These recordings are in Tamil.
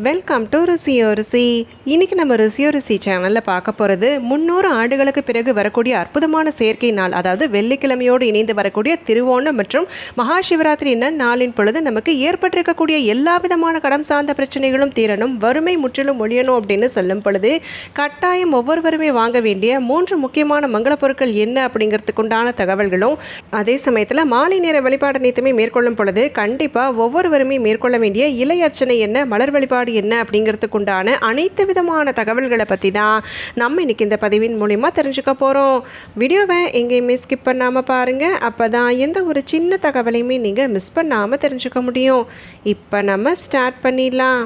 வெல்கம் டு ருசியோ ருசி இன்னைக்கு நம்ம ருசியோ ருசி சேனலில் பார்க்க போகிறது முந்நூறு ஆண்டுகளுக்கு பிறகு வரக்கூடிய அற்புதமான செயற்கை நாள் அதாவது வெள்ளிக்கிழமையோடு இணைந்து வரக்கூடிய திருவோணம் மற்றும் மகா சிவராத்திரி என்ன நாளின் பொழுது நமக்கு ஏற்பட்டிருக்கக்கூடிய எல்லா விதமான கடன் சார்ந்த பிரச்சனைகளும் தீரணும் வறுமை முற்றிலும் ஒழியணும் அப்படின்னு சொல்லும் பொழுது கட்டாயம் ஒவ்வொருவருமே வாங்க வேண்டிய மூன்று முக்கியமான மங்கள பொருட்கள் என்ன அப்படிங்கிறதுக்குண்டான தகவல்களும் அதே சமயத்தில் மாலை நேர வழிபாடு அனைத்துமே மேற்கொள்ளும் பொழுது கண்டிப்பாக ஒவ்வொருவருமே மேற்கொள்ள வேண்டிய இலை அர்ச்சனை என்ன மலர் வழிபாடு என்ன அப்படிங்கிறதுக்குண்டான அனைத்து விதமான தகவல்களை பற்றி தான் நம்ம இன்னைக்கு இந்த பதிவின் மூலிமா தெரிஞ்சுக்க போகிறோம் வீடியோவை எங்கேயுமே ஸ்கிப் பண்ணாமல் பாருங்கள் அப்போ தான் எந்த ஒரு சின்ன தகவலையுமே நீங்கள் மிஸ் பண்ணாமல் தெரிஞ்சுக்க முடியும். இப்போ நம்ம ஸ்டார்ட் பண்ணிடலாம்.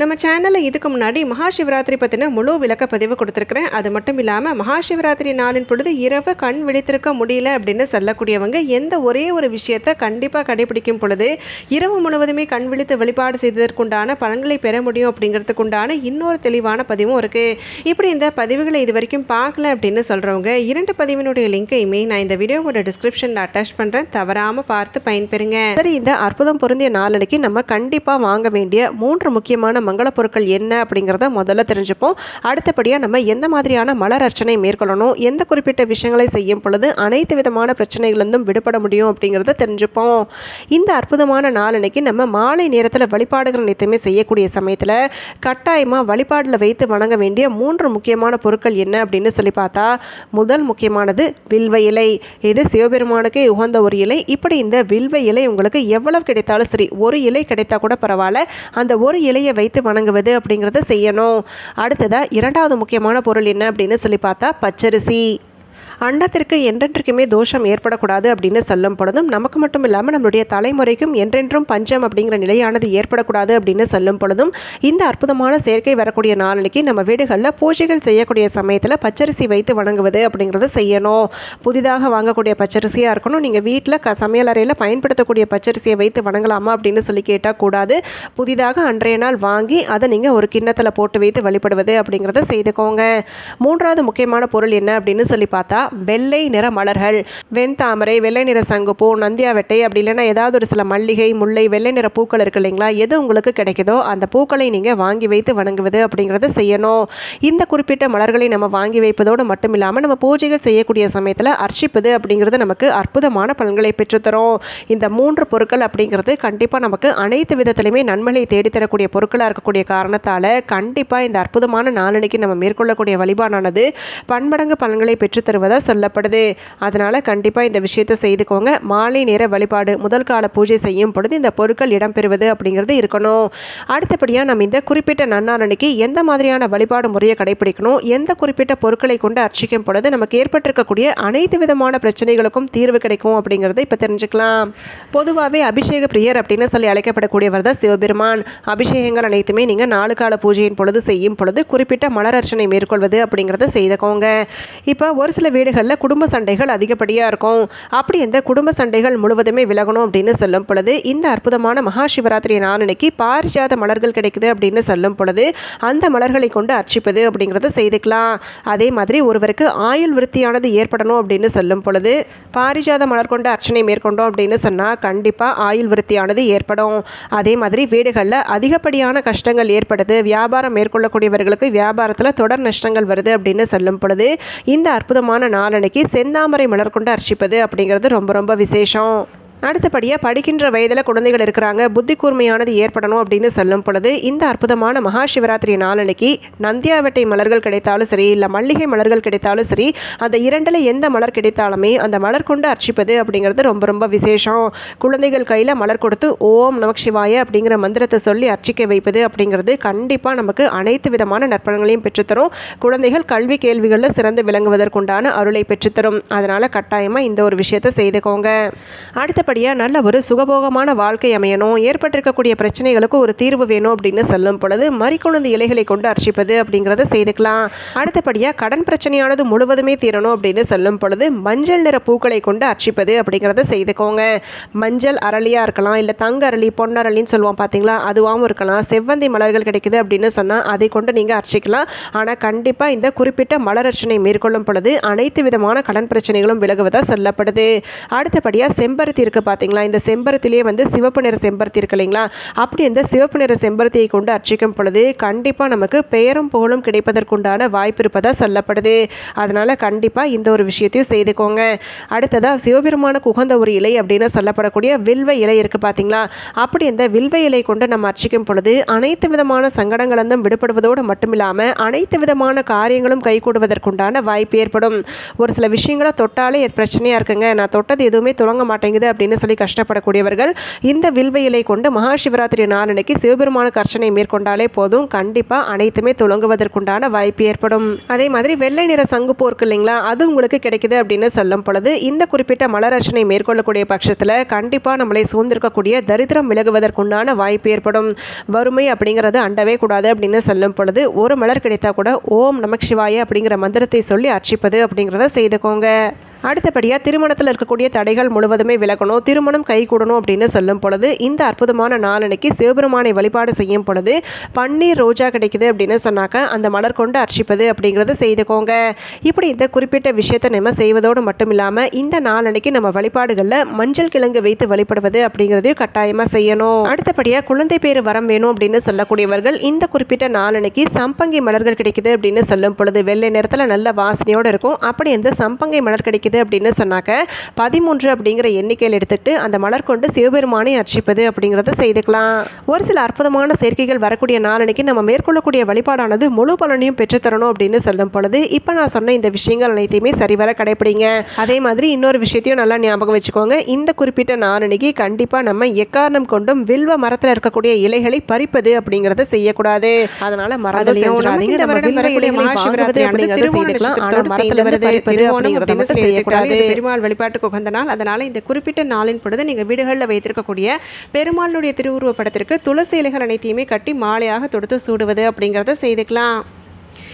நம்ம சேனலில் இதுக்கு முன்னாடி மகாசிவராத்திரி பற்றின முழு விளக்க பதிவு கொடுத்துருக்குறேன். அது மட்டும் இல்லாமல் மகாசிவராத்திரி நாளின் பொழுது இரவு கண் விழித்திருக்க முடியல அப்படின்னு சொல்லக்கூடியவங்க எந்த ஒரே ஒரு விஷயத்தை கண்டிப்பாக கடைபிடிக்கும் பொழுது இரவு முழுவதுமே கண் விழித்து வழிபாடு செய்ததற்குண்டான பலன்களை பெற முடியும் அப்படிங்கிறதுக்குண்டான இன்னொரு தெளிவான பதிவும் இருக்குது இப்படி இந்த பதிவுகளை இது வரைக்கும் பார்க்கல அப்படின்னு சொல்கிறவங்க இரண்டு பதிவினுடைய லிங்கையுமே நான் இந்த வீடியோவோட டிஸ்கிரிப்ஷனில் அட்டாச் பண்ணுறேன் தவறாமல் பார்த்து பயன்பெறுங்க. சரி இந்த அற்புதம் பொருந்திய நாளனைக்கு நம்ம கண்டிப்பாக வாங்க வேண்டிய மூன்று முக்கியமான மங்கள பொருட்கள் என்ன அப்படிங்கிறத முதல்ல தெரிஞ்சுப்போம். அடுத்தபடியாக நம்ம எந்த மாதிரியான மலர் அர்ச்சனை மேற்கொள்ளணும் எந்த குறிப்பிட்ட விஷயங்களை செய்யும் பொழுது அனைத்து விதமான பிரச்சனைகளிலிருந்தும் விடுபட முடியும் அப்படிங்கிறத தெரிஞ்சுப்போம். இந்த அற்புதமான நாளன்னைக்கு நம்ம மாலை நேரத்தில் வழிபாடுகள் நித்தமே செய்யக்கூடிய சமயத்தில் கட்டாயமாக வழிபாடில் வைத்து வணங்க வேண்டிய மூன்று முக்கியமான பொருட்கள் என்ன அப்படின்னு சொல்லி பார்த்தா முதல் முக்கியமானது வில்வ இலை. இது சிவபெருமானுக்கு உகந்த ஒரு இலை. இப்படி இந்த வில்வ இலை உங்களுக்கு எவ்வளவு கிடைத்தாலும் சரி ஒரு இலை கிடைத்தா கூட பரவாயில்ல. அந்த ஒரு இலையை வைத்து வணங்குவது அப்படிங்கிறத செய்யணும். அடுத்ததாக இரண்டாவது முக்கியமான பொருள் என்ன அப்படின்னு சொல்லி பார்த்தா பச்சரிசி. அண்டத்திற்கு என்றென்றைக்குமே தோஷம் ஏற்படக்கூடாது அப்படின்னு சொல்லும் பொழுதும் நமக்கு மட்டும் இல்லாமல் நம்மளுடைய தலைமுறைக்கும் என்றென்றும் பஞ்சம் அப்படிங்கிற நிலையானது ஏற்படக்கூடாது அப்படின்னு சொல்லும் பொழுதும் இந்த அற்புதமான செயற்கை வரக்கூடிய நாளைக்கு நம்ம வீடுகளில் பூஜைகள் செய்யக்கூடிய சமயத்தில் பச்சரிசி வைத்து வணங்குவது அப்படிங்கிறத செய்யணும். புதிதாக வாங்கக்கூடிய பச்சரிசியாக இருக்கணும். நீங்கள் வீட்டில் க சமையலறையில் பயன்படுத்தக்கூடிய பச்சரிசியை வைத்து வணங்கலாமா அப்படின்னு சொல்லி கேட்டால் கூடாது. புதிதாக அன்றைய நாள் வாங்கி அதை நீங்கள் ஒரு கிண்ணத்தில் போட்டு வைத்து வழிபடுவது அப்படிங்கிறத செய்துக்கோங்க. மூன்றாவது முக்கியமான பொருள் என்ன அப்படின்னு சொல்லி பார்த்தா வெள்ளை நிற மலர்கள் வெண்தாமரை வெள்ளை நிற சங்குப்பூ நந்தியாவெட்டை அப்படி இல்லைன்னா ஏதாவது ஒரு சில மல்லிகை முல்லை வெள்ளை நிற பூக்கள் இருக்கு இல்லைங்களா? எது உங்களுக்கு கிடைக்குதோ அந்த பூக்களை நீங்கள் வாங்கி வைத்து வணங்குவது அப்படிங்கிறத செய்யணும். இந்த குறிப்பிட்ட மலர்களை நம்ம வாங்கி வைப்பதோடு மட்டும் இல்லாமல் நம்ம பூஜைகள் செய்யக்கூடிய சமயத்தில் அர்ச்சிப்பது அப்படிங்கிறது நமக்கு அற்புதமான பலன்களை பெற்றுத்தரும். இந்த மூன்று பொருட்கள் அப்படிங்கிறது கண்டிப்பாக நமக்கு அனைத்து விதத்திலையுமே நன்மைகளை தேடித்தரக்கூடிய பொருட்களாக இருக்கக்கூடிய காரணத்தால் கண்டிப்பாக இந்த அற்புதமான நாளனைக்கு நம்ம மேற்கொள்ளக்கூடிய வழிபாடானது பன்மடங்கு பலன்களை பெற்றுத்தருவதை சொல்லப்படுது. அதனால் கண்டிப்பாக இந்த விஷயத்தை செய்துக்கோங்க. மாலை நேர வழிபாடு முதல் கால பூஜை செய்யும் பொழுது இந்த பொருட்கள் இடம்பெறுவது அப்படிங்கிறது இருக்கணும். அடுத்தபடியாக நம்ம இந்த குறிப்பிட்ட நன்னாரணிக்கு எந்த மாதிரியான வழிபாடு முறையை கடைபிடிக்கணும்? எந்த குறிப்பிட்ட பொருட்களை கொண்டு அர்ச்சிக்கும் பொழுது நமக்கு ஏற்பட்டிருக்கக்கூடிய அனைத்து விதமான பிரச்சனைகளுக்கும் தீர்வு கிடைக்கும் அப்படிங்கிறத இப்போ தெரிஞ்சுக்கலாம். பொதுவாகவே அபிஷேக பிரியர் அப்படின்னு சொல்லி அழைக்கப்படக்கூடியவர் தான் சிவபெருமான். அபிஷேகங்கள் அனைத்துமே நீங்கள் நாலு கால பூஜையின் பொழுது செய்யும் பொழுது குறிப்பிட்ட மலர் அர்ச்சனை மேற்கொள்வது அப்படிங்கிறத செய்துக்கோங்க. இப்போ ஒரு சில வீடுகளில் குடும்ப சண்டைகள் அதிகப்படியாக இருக்கும். அப்படி இந்த குடும்ப சண்டைகள் முழுவதுமே விலகணும் அப்படின்னு சொல்லும் பொழுது இந்த அற்புதமான மகா சிவராத்திரி நாளனைக்கு பாரிஜாத மலர்கள் கிடைக்குது அப்படின்னு சொல்லும் பொழுது அந்த மலர்களை கொண்டு அர்ச்சிப்பது அப்படிங்கிறத செய்துக்கலாம். அதே மாதிரி ஒருவருக்கு ஆயுள் விருத்தியானது ஏற்படணும் அப்படின்னு சொல்லும் பொழுது பாரிஜாத மலர் கொண்டு அர்ச்சனை மேற்கொண்டோம் அப்படின்னு சொன்னால் கண்டிப்பாக ஆயுள் விருத்தியானது ஏற்படும். அதே மாதிரி வீடுகளில் அதிகப்படியான கஷ்டங்கள் ஏற்படுது. வியாபாரம் மேற்கொள்ளக்கூடியவர்களுக்கு வியாபாரத்தில் தொடர் நஷ்டங்கள் வருது அப்படின்னு சொல்லும் பொழுது இந்த அற்புதமான நாளனைக்கு செந்தாமரை மலர் கொண்டு அர்ச்சிப்பது அப்படிங்கிறது ரொம்ப ரொம்ப விசேஷம். அடுத்தபடியாக படிக்கின்ற வயதில் குழந்தைகள் இருக்கிறாங்க. புத்தி கூர்மையானது ஏற்படணும் அப்படின்னு சொல்லும் பொழுது இந்த அற்புதமான மகா சிவராத்திரி நாளன்னைக்கு நந்தியாவட்டை மலர்கள் கிடைத்தாலும் சரி இல்லை மல்லிகை மலர்கள் கிடைத்தாலும் சரி அந்த இரண்டில் எந்த மலர் கிடைத்தாலுமே அந்த மலர் கொண்டு அர்ச்சிப்பது அப்படிங்கிறது ரொம்ப ரொம்ப விசேஷம். குழந்தைகள் கையில் மலர் கொடுத்து ஓம் நமக் சிவாய அப்படிங்கிற மந்திரத்தை சொல்லி அர்ச்சிக்க வைப்பது அப்படிங்கிறது கண்டிப்பாக நமக்கு அனைத்து விதமான நற்பலன்களையும் பெற்றுத்தரும். குழந்தைகள் கல்வி கேள்விகளில் சிறந்து விளங்குவதற்குண்டான அருளை பெற்றுத்தரும். அதனால் கட்டாயமாக இந்த ஒரு விஷயத்தை செய்துக்கோங்க. அடுத்தபடி நல்லபடியாக நல்ல ஒரு சுகபோகமான வாழ்க்கை அமையணும். ஏற்பட்டிருக்கக்கூடிய பிரச்சனைகளுக்கு ஒரு தீர்வு வேணும் அப்படின்னு சொல்லும் பொழுது மறிக்கொழுந்து இலைகளை கொண்டு அர்ச்சிப்பது அப்படிங்கிறத செய்துக்கலாம். அடுத்தபடியாக கடன் பிரச்சனையானது முழுவதுமே தீரணும் அப்படின்னு சொல்லும் பொழுது மஞ்சள் நிற பூக்களை கொண்டு அர்ச்சிப்பது அப்படிங்கிறத செய்துக்கோங்க. மஞ்சள் அரளியாக இருக்கலாம் இல்லை தங்க அரளி பொன்னரளின்னு சொல்லுவோம் பார்த்தீங்களா அதுவாகவும் இருக்கலாம். செவ்வந்தி மலர்கள் கிடைக்குது அப்படின்னு சொன்னால் அதை கொண்டு நீங்கள் அர்ச்சிக்கலாம். ஆனால் கண்டிப்பாக இந்த குறிப்பிட்ட மலர் அர்ச்சனை மேற்கொள்ளும் பொழுது அனைத்து விதமான கடன் பிரச்சனைகளும் விலகுவதாக சொல்லப்படுது. அடுத்தபடியாக செம்பருத்தி இருக்கு இருக்குது பார்த்தீங்களா இந்த செம்பருத்திலேயே வந்து சிவப்பு நிற செம்பருத்தி இருக்கு இல்லைங்களா? அப்படி இந்த சிவப்பு நிற செம்பருத்தியை கொண்டு அர்ச்சிக்கும் பொழுது கண்டிப்பாக நமக்கு பெயரும் புகழும் கிடைப்பதற்குண்டான வாய்ப்பு இருப்பதாக சொல்லப்படுது. அதனால் கண்டிப்பாக இந்த ஒரு விஷயத்தையும் செய்துக்கோங்க. அடுத்ததாக சிவபெருமானுக்கு உகந்த ஒரு இலை அப்படின்னு சொல்லப்படக்கூடிய வில்வ இலை இருக்குது பார்த்தீங்களா அப்படி இந்த வில்வ இலை கொண்டு நம்ம அர்ச்சிக்கும் பொழுது அனைத்து விதமான சங்கடங்களிலிருந்தும் விடுபடுவதோடு மட்டும் இல்லாமல் அனைத்து விதமான காரியங்களும் கைகூடுவதற்குண்டான வாய்ப்பு ஏற்படும். ஒரு சில விஷயங்களை தொட்டாலே பிரச்சனையாக இருக்குங்க. நான் தொட்டது எதுவுமே துவங்க மாட்டேங்குது அப்படின்னு சொல்லி கஷ்டப்படக்கூடியவர்கள் இந்த வில்வ இலை கொண்டு மகா சிவராத்திரி நாளன்னைக்கு சிவபெருமானுக்கு அர்ச்சனை மேற்கொண்டாலே போதும். கண்டிப்பாக அனைத்துமே துவங்குவதற்குண்டான வாய்ப்பு ஏற்படும். அதே மாதிரி வெள்ளை நிற சங்கு போர்க்கு இல்லைங்களா? அது உங்களுக்கு கிடைக்குது அப்படின்னு சொல்லும் பொழுது இந்த குறிப்பிட்ட மலர் அர்ச்சனை மேற்கொள்ளக்கூடிய பட்சத்தில் கண்டிப்பாக நம்மளை சூழ்ந்திருக்கக்கூடிய தரித்திரம் விலகுவதற்குண்டான வாய்ப்பு ஏற்படும். வறுமை அப்படிங்கிறது அண்டவே கூடாது அப்படின்னு சொல்லும் பொழுது ஒரு மலர் கிடைத்தா கூட ஓம் நமக் சிவாய அப்படிங்கிற மந்திரத்தை சொல்லி அர்ச்சிப்பது அப்படிங்கிறத செய்துக்கோங்க. அடுத்தபடியாக திருமணத்தில் இருக்கக்கூடிய தடைகள் முழுவதுமே விலகணும். திருமணம் கைகூடணும் அப்படின்னு சொல்லும் பொழுது இந்த அற்புதமான நாளனைக்கு சிவபெருமானை வழிபாடு செய்யும் பொழுது பன்னீர் ரோஜா கிடைக்குது அப்படின்னு சொன்னாக்க அந்த மலர் கொண்டு அர்ச்சிப்பது அப்படிங்கிறத செய்துக்கோங்க. இப்படி இந்த குறிப்பிட்ட விஷயத்தை நம்ம செய்வதோடு மட்டும் இல்லாமல் இந்த நாளனைக்கு நம்ம வழிபாடுகளில் மஞ்சள் கிழங்கு வைத்து வழிபடுவது அப்படிங்கிறதையும் கட்டாயமாக செய்யணும். அடுத்தபடியாக குழந்தை பேர் வரம் வேணும் அப்படின்னு சொல்லக்கூடியவர்கள் இந்த குறிப்பிட்ட நாளனைக்கு சம்பங்கி மலர்கள் கிடைக்குது அப்படின்னு சொல்லும் பொழுது வெள்ளை நேரத்தில் நல்ல வாசனையோடு இருக்கும். அப்படி இந்த சம்பங்கை மலர் கிடைக்குது கிடைக்குது அப்படின்னு சொன்னாக்க பதிமூன்று அப்படிங்கிற எண்ணிக்கையில் எடுத்துட்டு அந்த மலர் கொண்டு சிவபெருமானை அர்ச்சிப்பது அப்படிங்கிறத செய்துக்கலாம். ஒரு சில அற்புதமான சேர்க்கைகள் வரக்கூடிய நாளனைக்கு நம்ம மேற்கொள்ளக்கூடிய வழிபாடானது முழு பலனையும் பெற்றுத்தரணும் அப்படின்னு சொல்லும் பொழுது இப்போ நான் சொன்ன இந்த விஷயங்கள் அனைத்தையுமே சரிவர கடைப்பிடிங்க. அதே மாதிரி இன்னொரு விஷயத்தையும் நல்லா ஞாபகம் வச்சுக்கோங்க. இந்த குறிப்பிட்ட நாளனைக்கு கண்டிப்பாக நம்ம எக்காரணம் கொண்டும் வில்வ மரத்தில் இருக்கக்கூடிய இலைகளை பறிப்பது அப்படிங்கிறத செய்யக்கூடாது. அதனால மரத்தை செஞ்சிடாதீங்க. செய்யக்கூடாது பெருமாள் வழிபாட்டுக்கு உகந்த நாள் அதனால் இந்த குறிப்பிட்ட நாளின் பொழுது நீங்கள் வீடுகளில் வைத்திருக்கக்கூடிய பெருமாளுடைய திருவுருவ படத்திற்கு துளசி இலைகள் அனைத்தையுமே கட்டி மாலையாக தொடுத்து சூடுவது அப்படிங்கிறத செய்துக்கலாம்.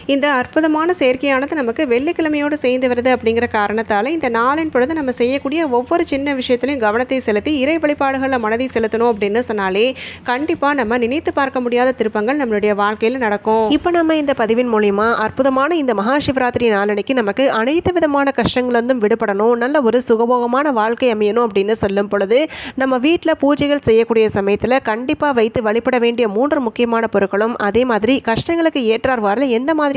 இந்த அற்புதமான செயற்கையானது நமக்கு வெள்ளிக்கிழமையோடு சேர்ந்து வருது அப்படிங்கிற காரணத்தால் இந்த நாளின் பொழுது நம்ம செய்யக்கூடிய ஒவ்வொரு சின்ன விஷயத்துலையும் கவனத்தை செலுத்தி இறை வழிபாடுகளில் மனதை செலுத்தணும் அப்படின்னு சொன்னாலே கண்டிப்பாக நம்ம நினைத்து பார்க்க முடியாத திருப்பங்கள் நம்மளுடைய வாழ்க்கையில் நடக்கும். இப்போ நம்ம இந்த பதிவின் மூலிமா அற்புதமான இந்த மகா சிவராத்திரி நாளனைக்கு நமக்கு அனைத்து விதமான கஷ்டங்கள்லேருந்தும் விடுபடணும் நல்ல ஒரு சுகபோகமான வாழ்க்கை அமையணும் அப்படின்னு சொல்லும் பொழுது நம்ம வீட்டில் பூஜைகள் செய்யக்கூடிய சமயத்தில் கண்டிப்பாக வைத்து வழிபட வேண்டிய மூன்று முக்கியமான பொருட்களும் அதே மாதிரி கஷ்டங்களுக்கு ஏற்றார் வரல எந்த மாதிரி